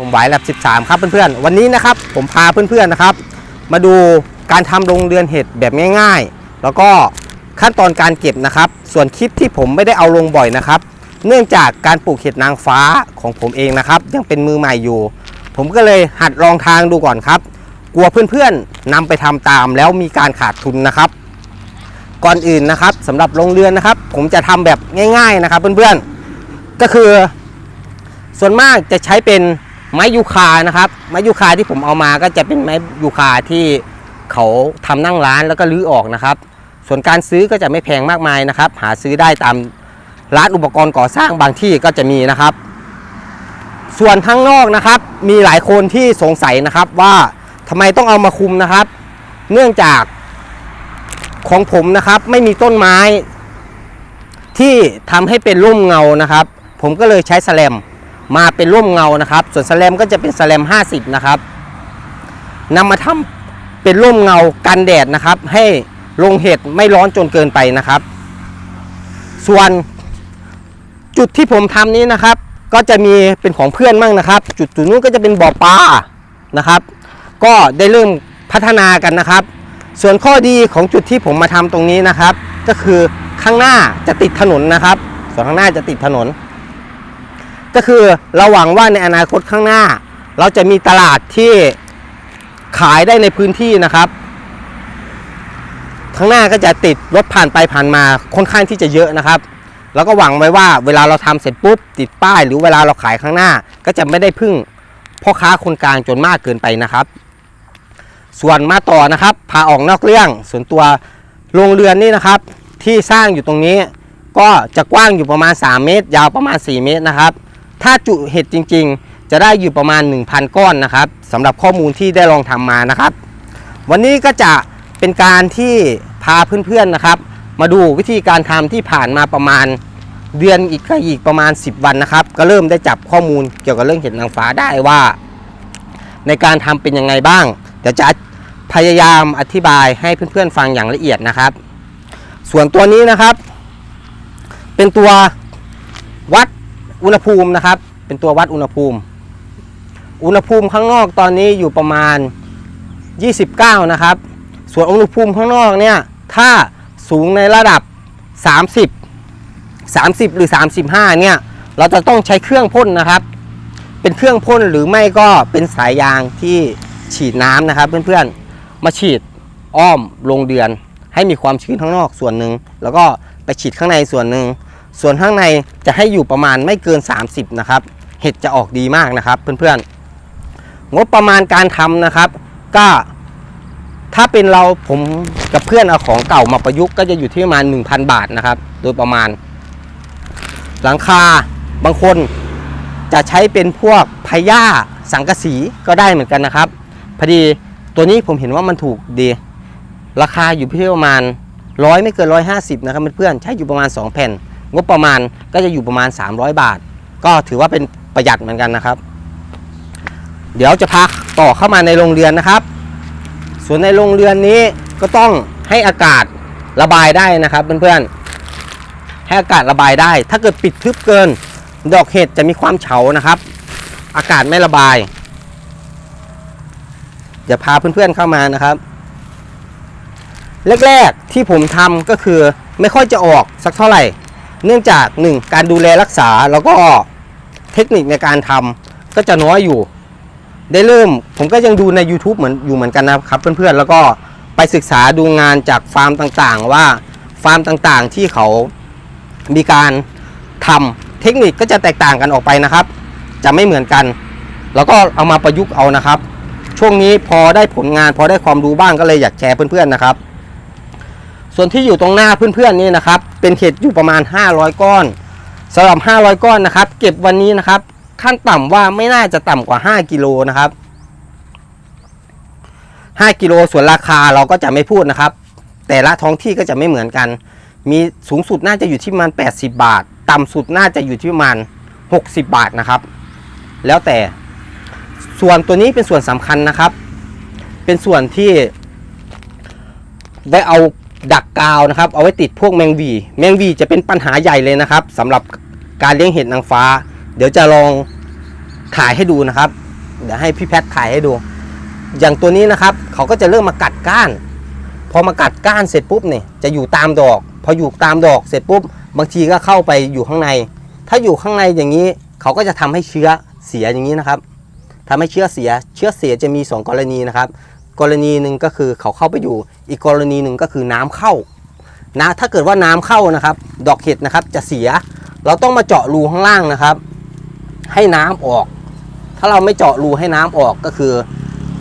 ผมไหวแลบ13 ครับเพื่อนๆ วันนี้นะครับผมพาเพื่อนๆนะครับ มาดูการทำโรงเรือนเห็ดแบบง่ายๆ แล้วก็ขั้นตอนการเก็บนะครับ ส่วนคลิปที่ผมไม่ได้เอาลงบ่อยนะครับ เนื่องจากการปลูกเห็ดนางฟ้าของผมเองนะครับ ยังเป็นมือใหม่อยู่ ผมก็เลยหัดลองทางดูก่อนครับ กลัวเพื่อนๆนำไปทำตามแล้วมีการขาดทุนนะครับ ก่อนอื่นนะครับสำหรับโรงเรือนนะครับ ผมจะทำแบบง่าย ๆนะครับ เพื่อนๆ ก็คือ ส่วนมากจะใช้เป็น ไม้ยูคานะครับ ไม้ยูคาที่ผมเอามาก็จะเป็นไม้ยูคาที่เขาทำนั่งร้านแล้วก็รื้อออกนะครับ ส่วนการซื้อก็จะไม่แพงมากมายนะครับ หาซื้อได้ตามร้านอุปกรณ์ก่อสร้างบางที่ก็จะมีนะครับ ส่วนข้างนอกนะครับ มีหลายคนที่สงสัยนะครับว่าทำไมต้องเอามาคุมนะครับ เนื่องจากของผมนะครับไม่มีต้นไม้ที่ทำให้เป็นร่มเงานะครับ ผมก็เลยใช้แสแลม มาเป็นร่มเงานะครับ ส่วนแสแลมก็จะเป็นแสแลม 50 นะครับนำมาทำเป็นร่มเงากันแดดนะครับ ให้โรงเห็ดไม่ร้อนจนเกินไปนะครับ ส่วนจุดที่ผมทำนี้นะครับ ก็จะมีเป็นของเพื่อนมั่งนะครับ จุดจุดนู้นก็จะเป็นบ่อปลานะครับ ก็ได้เริ่มพัฒนากันนะครับ ส่วนข้อดีของจุดที่ผมมาทำตรงนี้นะครับ ก็คือข้างหน้าจะติดถนนนะครับ ส่วนข้างหน้าจะติดถนน ก็คือเราหวังว่าในอนาคตข้างหน้า เราจะมีตลาดที่ขายได้ในพื้นที่นะครับ ข้างหน้าก็จะติดรถผ่านไปผ่านมาค่อนข้างที่จะเยอะนะครับ แล้วก็หวังไว้ว่าเวลาเราทำเสร็จปุ๊บติดป้าย หรือเวลาเราขายข้างหน้า ก็จะไม่ได้พึ่งพ่อค้าคนกลางจนมากเกินไปนะครับ ส่วนมาต่อนะครับพาออกนอกเรื่อง ส่วนตัวโรงเรือนนี่นะครับ ที่สร้างอยู่ตรงนี้ก็จะกว้างอยู่ประมาณ 3 เมตร ยาวประมาณ 4 เมตรนะครับ ถ้าจุเห็ดจริงๆ จะได้อยู่ประมาณ 1,000 ก้อนนะครับสำหรับข้อมูลที่ได้ลองทำมานะครับ วันนี้ก็จะเป็นการที่พาเพื่อนๆนะครับ มาดูวิธีการทำที่ผ่านมาประมาณเดือนอีกก็อีกประมาณ 10 วันนะครับ ก็เริ่มได้จับข้อมูลเกี่ยวกับเรื่องเห็ดนางฟ้าได้ว่า ในการทำเป็นยังไงบ้าง เดี๋ยวจะพยายามอธิบายให้เพื่อนๆฟังอย่างละเอียดนะครับ ส่วนตัวนี้นะครับ เป็นตัววัด อุณหภูมินะครับ เป็นตัววัดอุณหภูมิ อุณหภูมิข้างนอกตอนนี้อยู่ประมาณ 29 นะครับ ส่วนอุณหภูมิข้างนอกเนี่ยถ้าสูงในระดับ 30 30 หรือ 35 เนี่ย เราจะต้องใช้เครื่องพ่นนะครับ เป็นเครื่องพ่นหรือไม่ก็เป็นสายยางที่ฉีดน้ำนะครับ เพื่อนๆ มาฉีดอ้อมโรงเดือน ให้มีความชื้นข้างนอกส่วนหนึ่งแล้วก็ไปฉีดข้างในส่วนหนึ่ง ส่วนข้างในจะให้อยู่ประมาณไม่เกิน 30 นะครับ เห็ดจะออกดีมากนะครับ เพื่อนๆ งบประมาณการทำนะครับ ก็ถ้าเป็นเราผมกับเพื่อนเอาของเก่ามาประยุกต์ก็จะอยู่ที่ประมาณ 1,000 บาทนะครับ โดยประมาณ หลังคาบางคนจะใช้เป็นพวกพย่าสังกะสีก็ได้เหมือนกันนะครับ พอดีตัวนี้ผมเห็นว่ามันถูกดี ราคาอยู่ที่ประมาณร้อยไม่เกินร้อยห้าสิบนะครับเพื่อนๆใช้อยู่ประมาณ 2 แผ่น งบประมาณก็จะอยู่ประมาณ 300 บาท ก็ถือว่าเป็นประหยัดเหมือนกันนะครับ เดี๋ยวจะพาต่อเข้ามาในโรงเรือนนะครับ ส่วนในโรงเรือนนี้ก็ต้องให้อากาศระบายได้นะครับเพื่อนๆให้อากาศระบายได้ ถ้าเกิดปิดทึบเกิน ดอกเห็ดจะมีความเฉานะครับ อากาศไม่ระบายเดี๋ยวพาเพื่อนๆเข้ามานะครับแรกๆที่ผมทำก็คือไม่ค่อยจะออกสักเท่าไหร่ เนื่องจาก 1 การดูแลรักษาแล้วก็เทคนิคในการทำก็จะน้อยอยู่ ได้เริ่มผมก็ยังดูใน YouTube เหมือนอยู่เหมือนกันนะครับเพื่อนๆ แล้วก็ไปศึกษาดูงานจากฟาร์มต่างๆ ว่าฟาร์มต่างๆที่เขามีการทำเทคนิคก็จะแตกต่างกันออกไปนะครับ จะไม่เหมือนกัน แล้วก็เอามาประยุกต์เอานะครับ ช่วงนี้พอได้ผลงานพอได้ความรู้บ้างก็เลยอยากแชร์เพื่อนๆนะครับ ส่วนที่อยู่ตรงหน้าเพื่อนๆนี่นะครับ เป็นเห็ดอยู่ประมาณ 500 ก้อนสำหรับ 500 ก้อนนะครับ เก็บวันนี้นะครับ ขั้นต่ำว่าไม่น่าจะต่ำกว่า 5 กิโลนะครับ 5 กิโลส่วนราคาเราก็จะไม่พูดนะครับ แต่ละท้องที่ก็จะไม่เหมือนกัน มีสูงสุดน่าจะอยู่ที่ประมาณ 80 บาท ต่ำสุดน่าจะอยู่ที่ประมาณ 60 บาทนะครับ แล้วแต่ส่วนตัวนี้เป็นส่วนสำคัญนะครับ เป็นส่วนที่ได้เอา ดักกาวนะครับ เอาไว้ติดพวกแมงวี แมงวีจะเป็นปัญหาใหญ่เลยนะครับสำหรับการเลี้ยงเห็ดนางฟ้า เดี๋ยวจะลองถ่ายให้ดูนะครับ เดี๋ยวให้พี่แพทถ่ายให้ดู อย่างตัวนี้นะครับ เขาก็จะเริ่มมากัดก้าน พอมากัดก้านเสร็จปุ๊บเนี่ยจะอยู่ตามดอก พออยู่ตามดอกเสร็จปุ๊บบางทีก็เข้าไปอยู่ข้างใน ถ้าอยู่ข้างในอย่างนี้ เขาก็จะทำให้เชื้อเสียอย่างนี้นะครับทำให้เชื้อเสีย เชื้อเสียจะมีสองกรณีนะครับ กรณีหนึ่งก็คือเขาเข้าไปอยู่ อีกกรณีหนึ่งก็คือน้ำเข้านะถ้าเกิดว่าน้ำเข้านะครับ ดอกเห็ดนะครับจะเสีย เราต้องมาเจาะรูข้างล่างนะครับ ให้น้ำออก ถ้าเราไม่เจาะรูให้น้ำออกก็คือ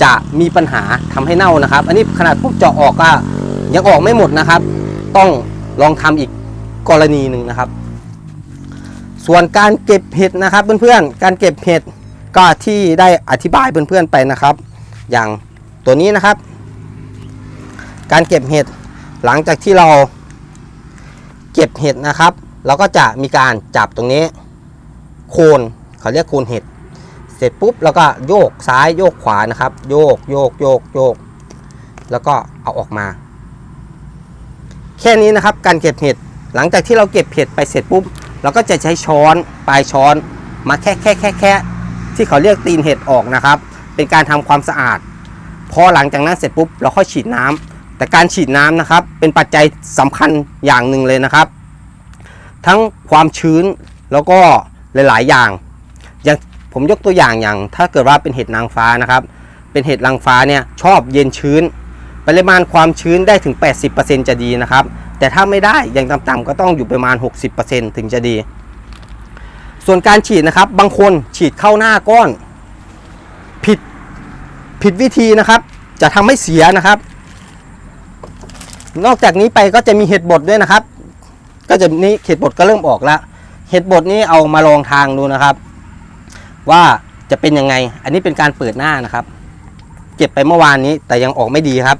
จะมีปัญหาทำให้เน่านะครับ อันนี้ขนาดผมเจาะออกก็ยังออกไม่หมดนะครับ ต้องลองทำอีกกรณีหนึ่งนะครับ ส่วนการเก็บเห็ดนะครับเพื่อนๆการเก็บเห็ดก็ที่ได้อธิบายเพื่อนๆไปนะครับ อย่าง ตัวนี้นะครับ การเก็บเห็ดหลังจากที่เราเก็บเห็ดนะครับ เราก็จะมีการจับตรงนี้ โคนเขาเรียกโคนเห็ดเสร็จปุ๊บแล้วก็โยกซ้ายโยกขวานะครับ โยกโยกโยกโยก แล้วก็เอาออกมา แค่นี้นะครับ การเก็บเห็ดหลังจากที่เราเก็บเห็ดไปเสร็จปุ๊บเราก็จะใช้ช้อนปลายช้อนมาแค่แค่แค่แค่ที่เขาเรียกตีนเห็ดออกนะครับ เป็นการทำความสะอาด พอหลังจากนั้นเสร็จปุ๊บเราค่อยฉีดน้ำแต่การฉีดน้ำนะครับ เป็นปัจจัยสำคัญอย่างหนึ่งเลยนะครับ ทั้งความชื้นแล้วก็หลาย ๆ อย่าง อย่างผมยกตัวอย่างอย่าง ถ้าเกิดว่าเป็นเห็ดนางฟ้านะครับ เป็นเห็ดนางฟ้าเนี่ยชอบเย็นชื้น ปริมาณความชื้นได้ถึง 80%จะดีนะครับ แต่ถ้าไม่ได้อย่างต่ำๆก็ต้องอยู่ประมาณ 60%ถึงจะดี ส่วนการฉีดนะครับ บางคนฉีดเข้าหน้าก้อน ผิดวิธีนะครับ จะทำให้เสียนะครับ นอกจากนี้ไปก็จะมีเห็ดบดด้วยนะครับ ก็จะนี่เห็ดบดก็เริ่มออกแล้วเห็ดบดนี้เอามาลองทางดูนะครับ ว่าจะเป็นยังไง อันนี้เป็นการเปิดหน้านะครับ เก็บไปเมื่อวานนี้แต่ยังออกไม่ดีครับ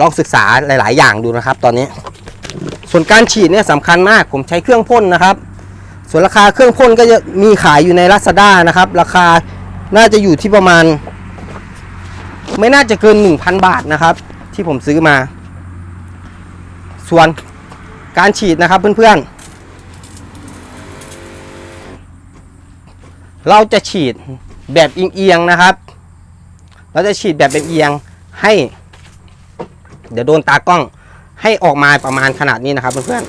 ลองศึกษาหลาย ๆ อย่างดูนะครับ ตอนนี้ ส่วนการฉีดเนี่ยสำคัญมากผมใช้เครื่องพ่นนะครับ ส่วนราคาเครื่องพ่นก็จะมีขายอยู่ใน Lazada นะครับ ราคาน่าจะอยู่ที่ประมาณ ไม่น่าจะเกิน 1,000 บาทนะครับ ที่ผมซื้อมา ส่วนการฉีดนะครับเพื่อนๆ เราจะฉีดแบบเอียงๆนะครับ เราจะฉีดแบบเอียงๆให้ เดี๋ยวโดนตากล้องให้ออกมาประมาณขนาดนี้นะครับเพื่อน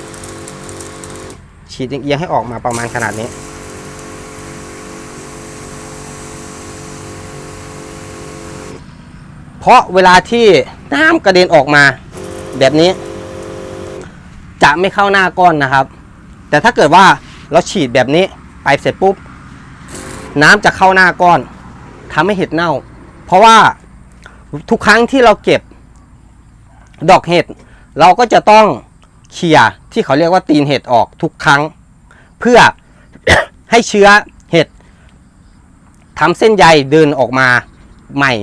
ๆฉีดเอียงๆให้ออกมาประมาณขนาดนี้ เพราะเวลาที่น้ำกระเด็นออกมา แบบนี้ จะไม่เข้าหน้าก้อนนะครับ แต่ถ้าเกิดว่าเราฉีดแบบนี้ไปเสร็จปุ๊บ น้ำจะเข้าหน้าก้อนทำให้เห็ดเน่า เพราะว่าทุกครั้งที่เราเก็บดอกเห็ด เราก็จะต้องเคลียร์ที่เขาเรียกว่าตีนเห็ดออกทุกครั้ง เพื่อให้เชื้อเห็ดทำเส้นใยเดินออกมาใหม่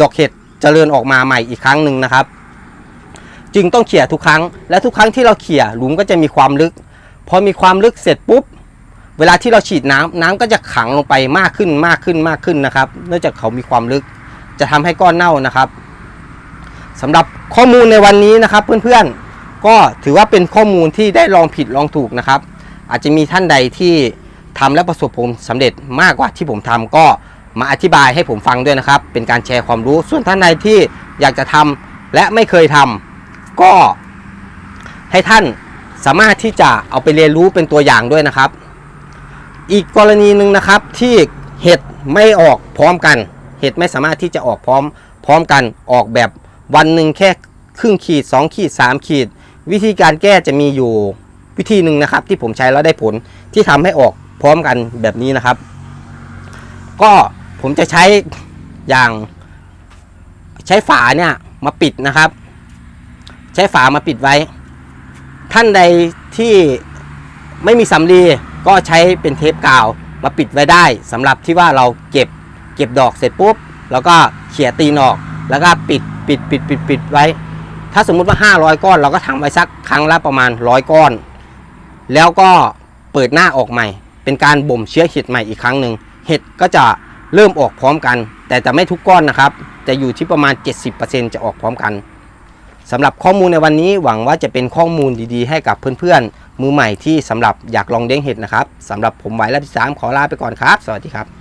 ดอกเห็ดเจริญออกมาใหม่อีกครั้งหนึ่งนะครับ จึงต้องเขี่ยทุกครั้ง และทุกครั้งที่เราเขี่ยหลุมก็จะมีความลึก พอมีความลึกเสร็จปุ๊บ เวลาที่เราฉีดน้ำน้ำก็จะขังลงไปมากขึ้นมากขึ้นมากขึ้นนะครับ เนื่องจากเขามีความลึก จะทำให้ก้อนเน่านะครับสำหรับข้อมูลในวันนี้นะครับ เพื่อนๆ ก็ถือว่าเป็นข้อมูลที่ได้ลองผิดลองถูกนะครับ อาจจะมีท่านใดที่ทำและประสบผลสำเร็จมากกว่าที่ผมทำก็ มาอธิบายให้ผมฟังด้วยนะครับ เป็นการแชร์ความรู้ส่วนท่านใดที่อยากจะทำและไม่เคยทำก็ให้ท่านสามารถที่จะเอาไปเรียนรู้เป็นตัวอย่างด้วยนะครับ อีกกรณีหนึ่งนะครับที่เห็ดไม่ออกพร้อมกัน เห็ดไม่สามารถที่จะออกพร้อมพร้อมกันออกแบบวันหนึ่งแค่ครึ่งขีด 2 ขีด 3 ขีด วิธีการแก้จะมีอยู่วิธีหนึ่งนะครับ ที่ผมใช้แล้วได้ผลที่ทำให้ออกพร้อมกันแบบนี้นะครับ ก็ ผมจะใช้อย่างใช้ฝาเนี่ยมาปิดนะครับ ใช้ฝามาปิดไว้ ท่านใดที่ไม่มีสำลีก็ใช้เป็นเทปกาวมาปิดไว้ได้สำหรับที่ว่าเราเก็บเก็บดอกเสร็จปุ๊บแล้วก็เขี่ยตีนออกแล้วก็ปิดปิดปิดปิดปิดไว้ ถ้าสมมุติว่า 500 ก้อน เราก็ทำไว้สักครั้งละประมาณ 100 ก้อน แล้วก็เปิดหน้าออกใหม่ เป็นการบ่มเชื้อเห็ดใหม่อีกครั้งหนึ่งเห็ดก็จะ เริ่มออกพร้อมกัน แต่จะไม่ทุกก้อนนะครับ จะอยู่ที่ประมาณ 70%จะออกพร้อมกันสำหรับข้อมูลในวันนี้หวังว่าจะเป็นข้อมูลดีๆ ให้กับเพื่อนๆ มือใหม่ที่สำหรับอยากลองเลี้ยงเห็ดนะครับสำหรับผมไว้และพี่สามขอลาไปก่อนครับ สวัสดีครับ